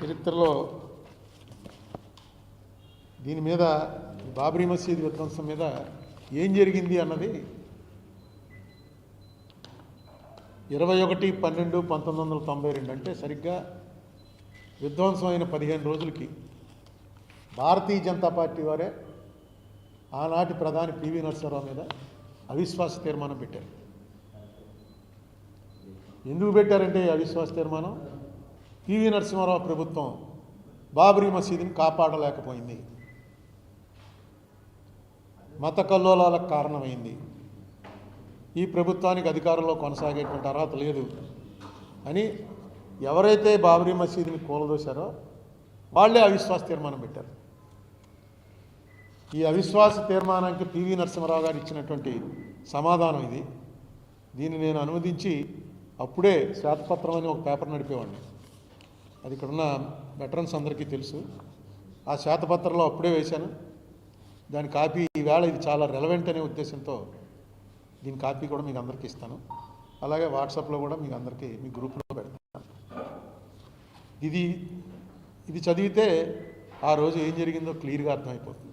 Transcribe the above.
చరిత్రలో దీని మీద బాబ్రీ మసీద్ విధ్వంసం మీద ఏం జరిగింది అన్నది ఇరవై ఒకటి పన్నెండు పంతొమ్మిది వందల తొంభై రెండు అంటే సరిగ్గా విధ్వంసం అయిన పదిహేను రోజులకి భారతీయ జనతా పార్టీ వారే ఆనాటి ప్రధాని పివి నరసింహరావు మీద అవిశ్వాస తీర్మానం పెట్టారు. ఎందుకు పెట్టారంటే ఈ అవిశ్వాస తీర్మానం? పివి నరసింహారావు ప్రభుత్వం బాబరీ మసీదుని కాపాడలేకపోయింది. మత కల్లోలాలకు కారణమైంది. ఈ ప్రభుత్వానికి అధికారంలో కొనసాగేటువంటి అర్హత లేదు అని ఎవరైతే బాబరీ మసీదుని కూలదోశారో వాళ్ళే అవిశ్వాస తీర్మానం పెట్టారు. ఈ అవిశ్వాస తీర్మానానికి పివి నరసింహారావు గారు ఇచ్చినటువంటి సమాధానం ఇది. దీన్ని నేను అనువదించి అప్పుడే శ్వేతపత్రం అని ఒక పేపర్ నడిపేవాడిని. అది ఇక్కడున్న వెటరన్స్ అందరికీ తెలుసు. ఆ శ్వేతపత్రంలో అప్పుడే వేశాను. దాని కాపీ ఈవేళ ఇది చాలా రెలవెంట్ అనే ఉద్దేశంతో దీని కాపీ కూడా మీకు అందరికీ ఇస్తాను. అలాగే వాట్సాప్లో కూడా మీకు అందరికీ మీ గ్రూప్లో పెడతాను. ఇది ఇది చదివితే ఆ రోజు ఏం జరిగిందో క్లియర్గా అర్థమైపోతుంది.